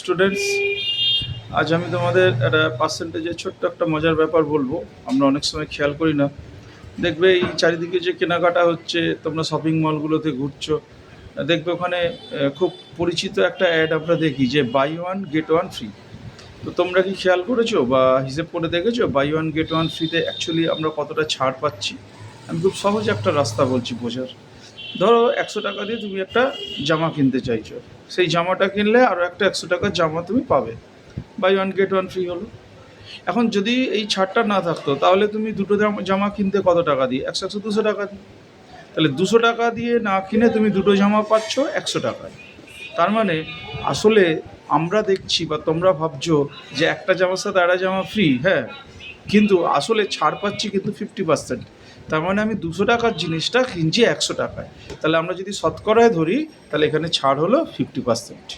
Students আজ আমি তোমাদের একটা পার্সেন্টেজের ছোট্ট একটা মজার ব্যাপার বলব। আমরা অনেক সময় খেয়াল করি না। দেখবে এই চারিদিকে যে কেনাকাটা হচ্ছে, তোমরা শপিং মলগুলোতে ঘুরছো, দেখবে ওখানে খুব পরিচিত একটা অ্যাড আমরা দেখি যে buy one get one free তো তোমরা কি খেয়াল করেছ বা হিসেব করে দেখেছ বাই ওয়ান গেট ওয়ান ফ্রিতে অ্যাকচুয়ালি আমরা কতটা ছাড় পাচ্ছি? আমি খুব সহজ একটা রাস্তা বলছি বোঝার। ধরো একশো টাকা দিয়ে তুমি একটা জামা কিনতে চাইছো। সেই জামাটা কিনলে আরও একটা একশো টাকার জামা তুমি পাবে। Buy one get one free হলো। এখন যদি এই ছাড়টা না থাকতো, তাহলে তুমি দুটো জামা- কিনতে কত টাকা দিয়ে? একশো একশো, দুশো টাকা দিয়ে। তাহলে দুশো টাকা দিয়ে না কিনে তুমি দুটো জামা পাচ্ছ একশো টাকায়। তার মানে আসলে আমরা দেখছি বা তোমরা ভাবছ যে একটা জামার সাথে আড়া জামা ফ্রি হ্যাঁ? কিন্তু আসলে ছাড় পাচ্ছি কিন্তু ফিফটি পার্সেন্ট তার মানে আমি দুশো টাকার জিনিসটা কিনছি একশো টাকায়। তাহলে আমরা যদি শতকরায় ধরি, তাহলে এখানে ছাড় হলো ফিফটি পার্সেন্ট